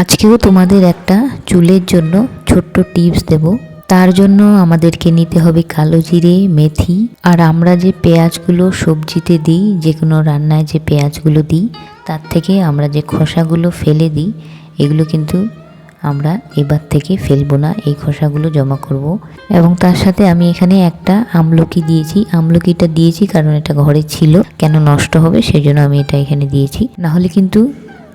আজকেও তোমাদের একটা চুলের জন্য ছোট্ট টিপস দেব। তার জন্য আমাদেরকে নিতে হবে কালো জিরে, মেথি, আর আমরা যে পেঁয়াজগুলো সবজিতে দিই, যে কোনো রান্নায় যে পেঁয়াজগুলো দিই, তার থেকে আমরা যে খোসাগুলো ফেলে দিই, এগুলো কিন্তু আমরা এবার থেকে ফেলব না, এই খোসাগুলো জমা করব। এবং তার সাথে আমি এখানে একটা আমলকি দিয়েছি। আমলকিটা দিয়েছি কারণ এটা ঘরে ছিল, কেন নষ্ট হবে সেই জন্য আমি এটা এখানে দিয়েছি। না হলে কিন্তু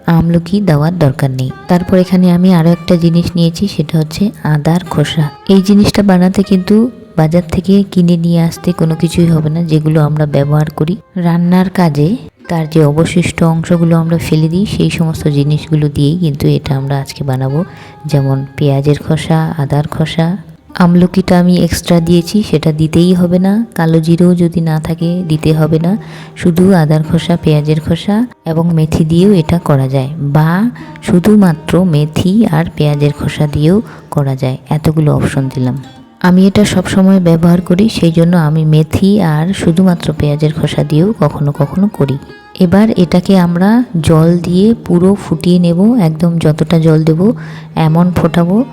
আমলকি দেওয়ার দরকার নেই। তারপর এখানে আমি আরও একটা জিনিস নিয়েছি, সেটা হচ্ছে আদার খোসা। এই জিনিসটা বানাতে কিন্তু বাজার থেকে কিনে নিয়ে আসতে কোনো কিছুই হবে না, যেগুলো আমরা ব্যবহার করি। রান্নার কাজে তার যে অবশিষ্ট অংশগুলো আমরা ফেলে দিই, সেই সমস্ত জিনিসগুলো দিয়েই কিন্তু এটা আমরা আজকে বানাবো। যেমন পেঁয়াজের খোসা, আদার খোসা আমলকিটা আমি এক্সট্রা দিয়েছি, সেটা দিতেই হবে না। কালো জিরেও যদি না থাকে, দিতে হবে না। শুধু আদার খোসা, পেঁয়াজের খোসা এবং মেথি দিয়েও এটা করা যায় বা শুধুমাত্র মেথি আর পেঁয়াজের খোসা দিয়েও করা যায়। এতগুলো অপশন দিলাম। আমি এটা সব সময় ব্যবহার করি, সেই জন্য আমি মেথি আর শুধুমাত্র পেঁয়াজের খোসা দিয়েও কখনো কখনো করি। এবার এটাকে আমরা জল দিয়ে পুরো ফুটিয়ে নেব, একদম যতটা জল দেব, এমন ফোটাবো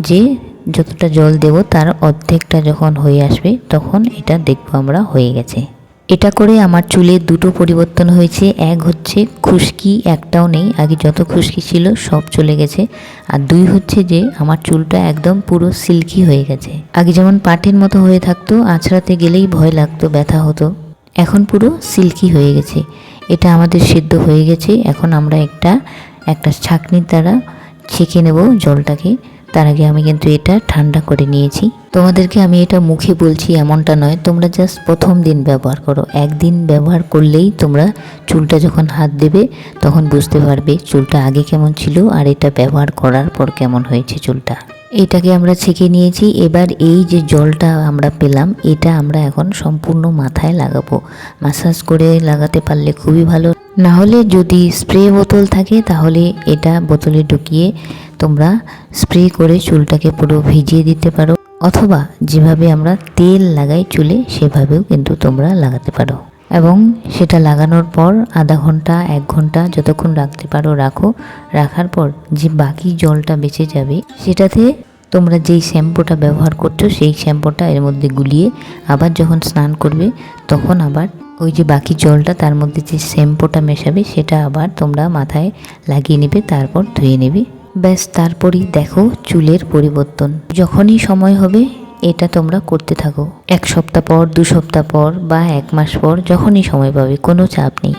যে যতটা জল দেব তার অর্ধেকটা যখন হয়ে আসবে, তখন এটা দেখব আমরা হয়ে গেছে। এটা করে আমার চুলের দুটো পরিবর্তন হয়েছে। এক হচ্ছে খুশকি, একটাও নেই। আগে যত খুশকি ছিল সব চলে গেছে। আর দুই হচ্ছে যে আমার চুলটা একদম পুরো সিল্কি হয়ে গেছে। আগে যেমন পাটের মতো হয়ে থাকতো আছড়াতে গেলেই ভয় লাগতো, ব্যথা হতো। এখন পুরো সিল্কি হয়ে গেছে। এটা আমাদের সিদ্ধ হয়ে গেছে। এখন আমরা একটা একটা ছাঁকনির দ্বারা ছেঁকে নেব জলটাকে। তার আগে আমি কিন্তু এটা ঠান্ডা করে নিয়েছি। তোমাদেরকে আমি এটা মুখে বলছি এমনটা নয়, তোমরা জাস্ট প্রথম দিন ব্যবহার করো। একদিন ব্যবহার করলেই তোমরা চুলটা যখন হাত দেবে, তখন বুঝতে পারবে চুলটা আগে কেমন ছিল আর এটা ব্যবহার করার পর কেমন হয়েছে চুলটা। এটাকে আমরা ছেঁকে নিয়েছি। এবার এই যে জলটা আমরা পেলাম, এটা আমরা এখন সম্পূর্ণ মাথায় লাগাবো। মাসাজ করে লাগাতে পারলে খুবই ভালো। না হলে যদি স্প্রে বোতল থাকে, তাহলে এটা বোতলে ঢুকিয়ে তোমরা স্প্রে করে চুলটাকে পুরো ভিজিয়ে দিতে পারো, অথবা যেভাবে আমরা তেল লাগাই চুলে, সেভাবেও কিন্তু তোমরা লাগাতে পারো। এবং সেটা লাগানোর পর আধা ঘণ্টা, এক ঘণ্টা যতক্ষণ রাখতে পারো, রাখো। রাখার পর যে বাকি জলটা বেঁচে যাবে, সেটাতে তোমরা যেই শ্যাম্পুটা ব্যবহার করছ, সেই শ্যাম্পুটা এর মধ্যে গুলিয়ে আবার যখন স্নান করবে, তখন আবার ওই যে বাকি জলটা, তার মধ্যে যে শ্যাম্পুটা মেশাবে, সেটা আবার তোমরা মাথায় লাগিয়ে নেবে, তারপর ধুয়ে নেবে। ব্যাস, তারপরই দেখো চুলের পরিবর্তন। যখনই সময় হবে, এটা তোমরা করতে থাকো। এক সপ্তাহ পর, দু সপ্তাহ পর বা এক মাস পর, যখনই সময় পাবে, কোনো চাপ নেই।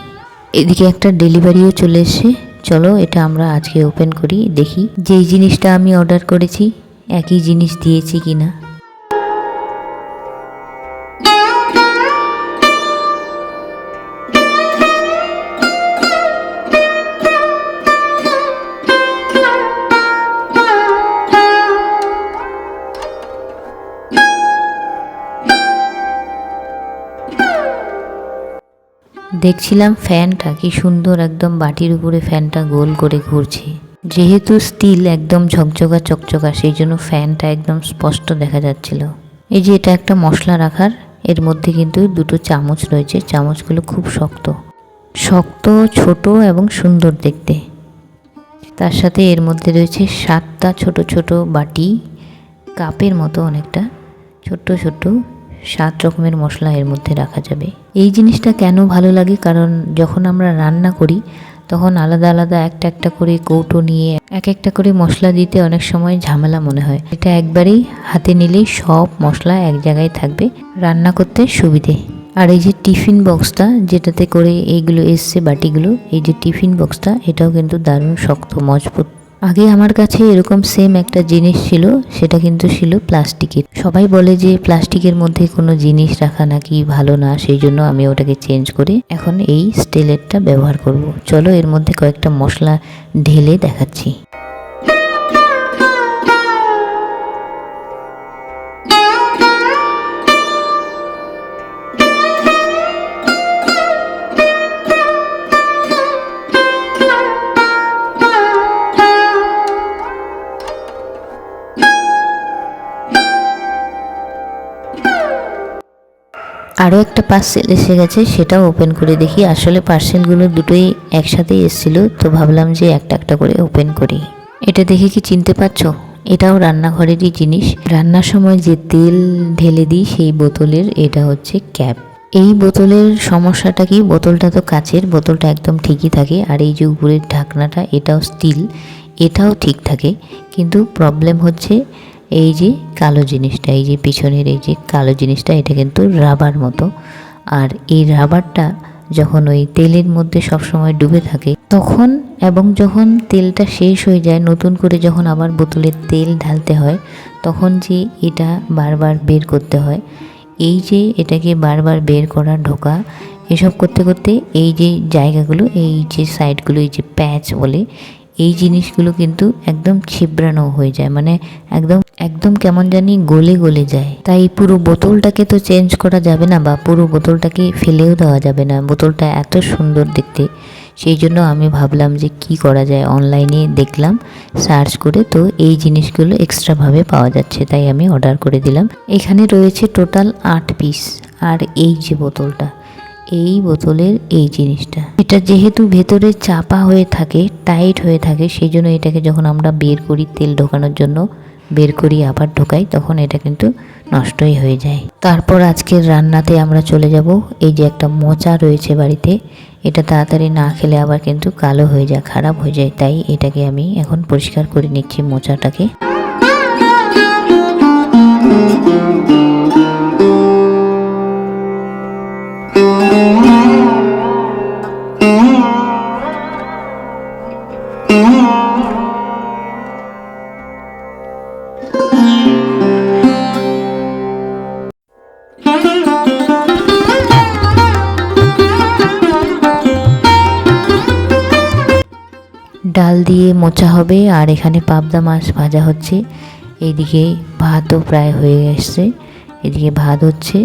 এদিকে একটা ডেলিভারিও চলে এসছে। চলো, এটা আমরা আজকে ওপেন করি, দেখি যেই জিনিসটা আমি অর্ডার করেছি, একই জিনিস দিয়েছি কি দেখছিলাম ফ্যানটা, কি সুন্দর একদম বাটির উপরে ফ্যানটা গোল করে ঘুরছে। যেহেতু স্টিল একদম ঝকঝকা চকচকা, সেই জন্য ফ্যানটা একদম স্পষ্ট দেখা যাচ্ছিল। এই যে এটা একটা মশলা রাখার, এর মধ্যে কিন্তু দুটো চামচ রয়েছে। চামচগুলো খুব শক্ত। শক্ত, ছোট এবং সুন্দর দেখতে। তার সাথে এর মধ্যে রয়েছে সাতটা ছোট ছোট বাটি, কাপের মতো অনেকটা, ছোট্ট ছোট্ট সাত রকমের মশলা এর মধ্যে রাখা যাবে। এই জিনিসটা কেন ভালো লাগে? কারণ যখন আমরা রান্না করি, তখন আলাদা আলাদা একটা একটা করে কৌটো নিয়ে এক একটা করে মশলা দিতে অনেক সময় ঝামেলা মনে হয়। এটা একবারেই হাতে নিলেই সব মশলা এক জায়গায় থাকবে রান্না করতে সুবিধে। আর এই যে টিফিন বক্সটা, যেটাতে করে এইগুলো এসছে বাটিগুলো, এই যে টিফিন বক্সটা, এটাও কিন্তু দারুণ শক্ত, মজবুত আগে আমার কাছে এরকম সেম একটা জিনিস ছিল, সেটা কিন্তু ছিল প্লাস্টিকের সবাই বলে যে প্লাস্টিকের মধ্যে কোনো জিনিস রাখা নাকি ভালো না, সেই জন্য আমি ওটাকে চেঞ্জ করে এখন এই স্টিলেরটা ব্যবহার করব। চলো এর মধ্যে কয়েকটা মশলা ঢেলে দেখাচ্ছি। আরও একটা পার্সেল এসে গেছে, সেটাও ওপেন করে দেখি। আসলে পার্সেলগুলো দুটোই একসাথেই এসেছিল, তো ভাবলাম যে একটা একটা করে ওপেন করি। এটা দেখে কি চিনতে পারছ? এটাও রান্নাঘরেরই জিনিস। রান্নার সময় যে তেল ঢেলে দিই, সেই বোতলের, এটা হচ্ছে ক্যাপ এই বোতলের সমস্যাটা কি? বোতলটা তো কাচের, বোতলটা একদম ঠিকই থাকে। আর এই যে উপরের ঢাকনাটা, এটাও স্টিল এটাও ঠিক থাকে। কিন্তু প্রবলেম হচ্ছে এই যে কালো জিনিসটা, এই যে পিছনের এই যে কালো জিনিসটা, এটা কিন্তু রাবার মতো। আর এই রাবারটা যখন ওই তেলের মধ্যে সবসময় ডুবে থাকে, তখন এবং যখন তেলটা শেষ হয়ে যায়, নতুন করে যখন আবার বোতলে তেল ঢালতে হয়, তখন যে এটা বারবার বের করতে হয়। এই যে এটাকে বারবার বের করা, ঢোকা, এসব করতে করতে এই যে জায়গাগুলো, এই যে সাইডগুলো, এই যে প্যাচ বলে এই জিনিসগুলো কিন্তু একদম ছিবড়ানো হয়ে যায়। মানে একদম একদম কেমন জানি গলে গলে যায়। তাই পুরো বোতলটাকে তো চেঞ্জ করা যাবে না বা পুরো বোতলটাকে ফেলেও দেওয়া যাবে না। বোতলটা এত সুন্দর দেখতে। সেই জন্য আমি ভাবলাম যে কি করা যায়? অনলাইনে দেখলাম সার্চ করে তো এই জিনিসগুলো এক্সট্রাভাবে পাওয়া যাচ্ছে। তাই আমি অর্ডার করে দিলাম। এখানে রয়েছে টোটাল আট পিস আর এই যে বোতলটা এই বোতলের এই জিনিসটা। এটা যেহেতু ভেতরে চাপা হয়ে থাকে, টাইট হয়ে থাকে সেই জন্য এটাকে যখন আমরা বের করি তেল ঢোকানোর জন্য, বের করি, আবার ঢোকাই, তখন এটা কিন্তু নষ্টই হয়ে যায়। তারপর আজকের রান্নাতে আমরা চলে যাব। এই যে একটা মোচা রয়েছে বাড়িতে, এটা তাড়াতাড়ি না খেলে আবার কিন্তু কালো হয়ে যায়, খারাপ হয়ে যায়। তাই এটাকে আমি এখন পরিষ্কার করে নিচ্ছি মোচাটাকে। ডাল দিয়ে মোচা হবে আর এখানে পাবদা মাছ ভাজা হচ্ছে। এইদিকে ভাতও প্রায় হয়ে এসছে এদিকে ভাত হচ্ছে।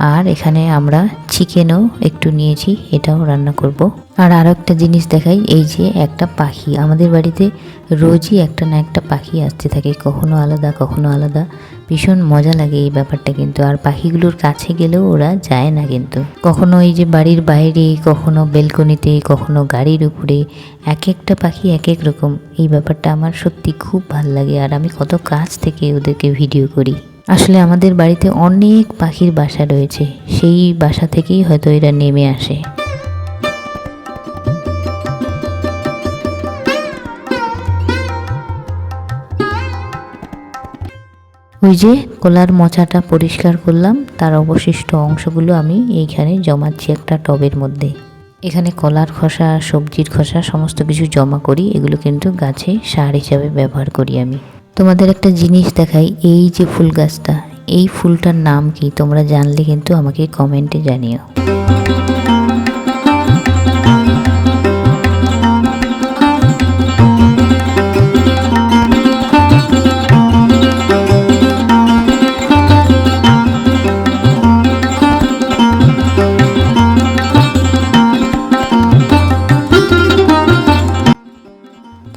আর এখানে আমরা চিকেনও একটু নিয়েছি, এটাও রান্না করব। আর আরও একটা জিনিস দেখাই, এই যে একটা পাখি। আমাদের বাড়িতে রোজই একটা না একটা পাখি আসতে থাকে, কখনো আলাদা কখনো আলাদা। ভীষণ মজা লাগে এই ব্যাপারটা কিন্তু, আর পাখিগুলোর কাছে গেলেও ওরা যায় না কিন্তু। কখনো এই যে বাড়ির বাইরে, কখনো বেলকনিতে, কখনো গাড়ির উপরে, এক একটা পাখি এক এক রকম। এই ব্যাপারটা আমার সত্যি খুব ভালো লাগে, আর আমি কত কাছ থেকে ওদেরকে ভিডিও করি। আসলে আমাদের বাড়িতে অনেক পাখির বাসা রয়েছে। সেই বাসা থেকেই হয়তো এরা নেমে আসে। ওই যে কলার মোচাটা পরিষ্কার করলাম, তার অবশিষ্ট অংশগুলো আমি এইখানে জমাচ্ছি একটা টবের মধ্যে। এখানে কলার খোসা, সবজির খোসা, সমস্ত কিছু জমা করি। এগুলো কিন্তু গাছে সার হিসাবে ব্যবহার করি আমি। তোমাদের একটা জিনিস দেখাই, এই যে ফুল গাছটা, এই ফুলটার নাম কি? তোমরা জানলে কিন্তু আমাকে কমেন্টে জানিও।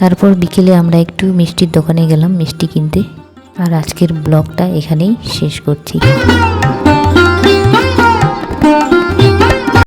তারপর বিকেলে আমরা একটু মিষ্টির দোকানে গেলাম, মিষ্টি কিনতে। আর আজকের ব্লগটা এখানেই শেষ করছি।